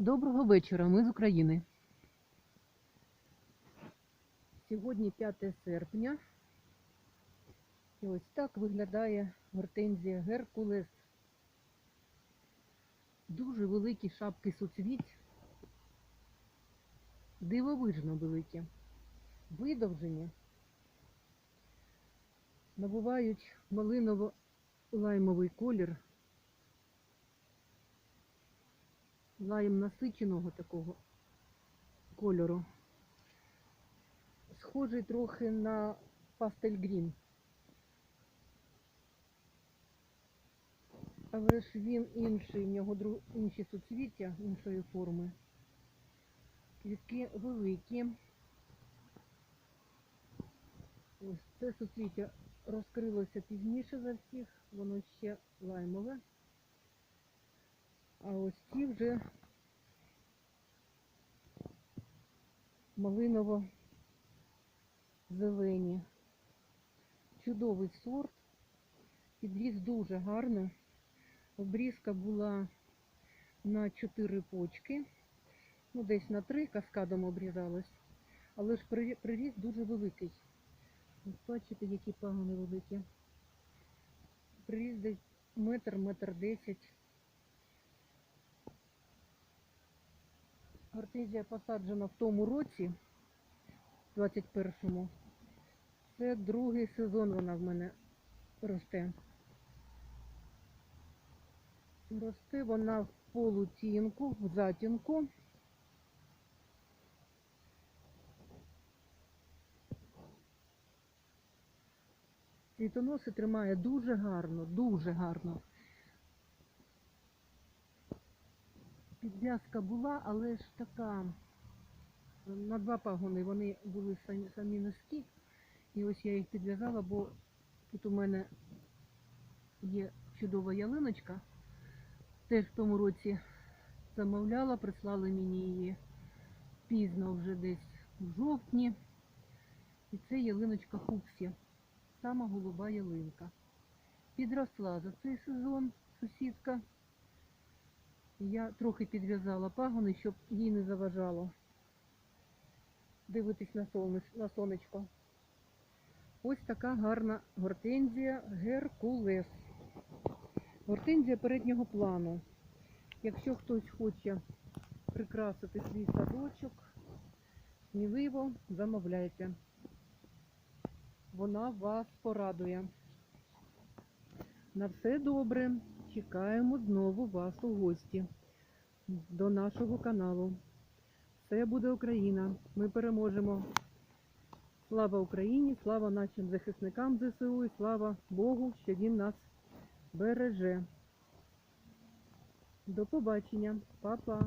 Доброго вечора, ми з України. Сьогодні 5 серпня. І ось так виглядає гортензія Геркулес. Дуже великі шапки суцвіть. Дивовижно великі. Видовжені. Набувають малиново-лаймовий колір. Лаєм насиченого такого кольору. Схожий трохи на пастель грін. Але ж він інший, в нього дру- інші суцвіття іншої форми. Квітки великі. Ось це суцвіття розкрилося пізніше за всіх, воно ще лаймове. А ось ці вже малиново-зелені. Чудовий сорт. Підріс дуже гарно. Обрізка була на 4 почки. Ну, десь на 3 каскадом обрізалась. Але ж при- приріст дуже великий. Ось бачите, які пагони великі. Приріст десь метр, метр десять. Гортензія посаджена в тому році, 21-му. Це другий сезон вона в мене росте. Росте вона в полутінку, в затінку. Цвітоноси тримає дуже гарно, дуже гарно. Підв'язка була, але ж така на два пагони вони були самі, самі низькі. І ось я їх підв'язала, бо тут у мене є чудова ялиночка. Теж в тому році замовляла, прислали мені її пізно вже десь в жовтні. І це ялиночка Хуксі, сама голуба ялинка. Підросла за цей сезон сусідка. Я трохи підв'язала пагони, щоб їй не заважало дивитись на, сонеч- на сонечко. Ось така гарна гортензія Геркулес. Гортензія переднього плану. Якщо хтось хоче прикрасити свій садочок, сміливо замовляйте. Вона вас порадує. На все добре. Чекаємо знову вас у гості до нашого каналу. Все буде Україна. Ми переможемо. Слава Україні, слава нашим захисникам ЗСУ і слава Богу, що Він нас береже. До побачення, Па-па.